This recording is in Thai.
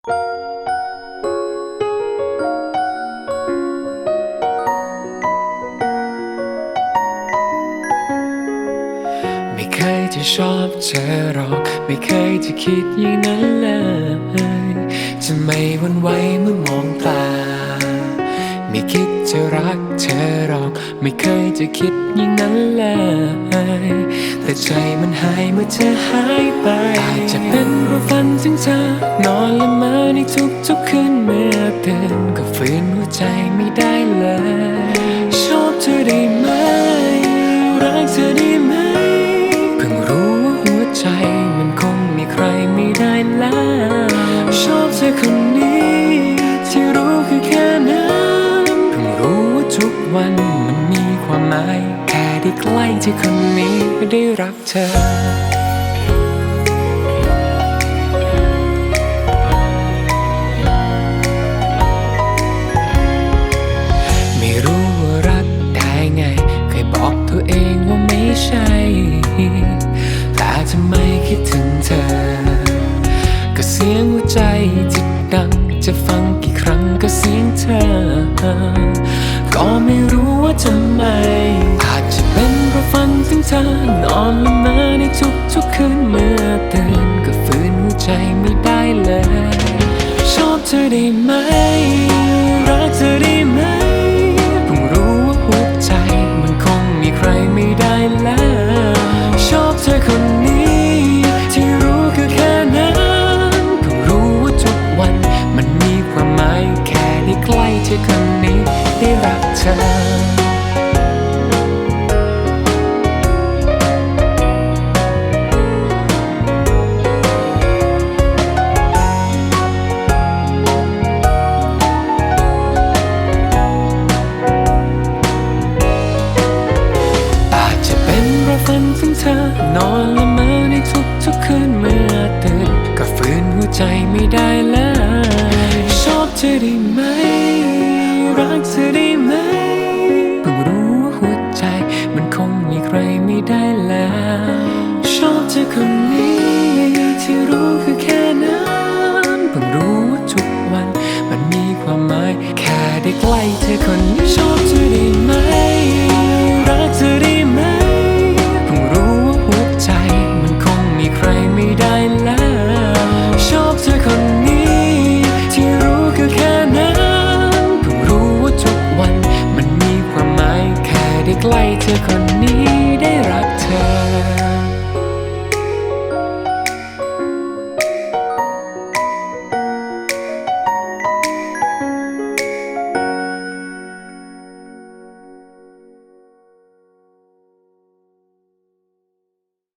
ไม่เคยจะชอบเธอหรอก ไม่เคยจะคิดอย่างนั้นเลย จะไม่วันไหวเมื่อมองตา ไม่คิดจะรักเธอหรอก ไม่เคยจะคิดอย่างนั้นเลย แต่ใจมันหายเมื่อเธอหายไปอาจจะเป็นเพราะฝันถึงเธอนอนละเมอใน ทุกๆคืนเมื่อตื่นก็ฝืนหัวใจไม่ได้เลย ชอบเธอได้ไหม รักเธอได้ไหม เพิ่งรู้ว่าหัวใจมันคงมีใครไม่ได้แล้ว ชอบเธอคนนี้ ที่รู้คือแค่นั้นเพิ่งรู้ว่าทุกวันมันมีความหมาย แค่ได้ใกล้เธอคนนี้ได้รักเธอ ใจที่ดังจะฟังกี่ครั้งก็เสียงเธอ ก็ไม่รู้ว่าทำไม อาจจะเป็นเพราะฝันถึงเธอนอนละเมอในทุกๆคืนเมื่อตื่นก็ฟื้นหัวใจไม่ได้เลย ชอบเธอได้ไหม รักเธอได้ไหม นอนละเมอในทุกๆคืนเมื่อตื่นก็ฝืนหัวใจไม่ได้เลยชอบเธอได้ไหม รักเธอได้ไหมเพิ่งรู้ว่าหัวใจมันคงมีใครไม่ได้แล้ว ชอบเธอคนนี้ที่รู้คือแค่นั้นเพิ่งรู้ว่าทุกวันมันมีความหมายแค่ได้ใกล้เธอคนนี้ชอบ need.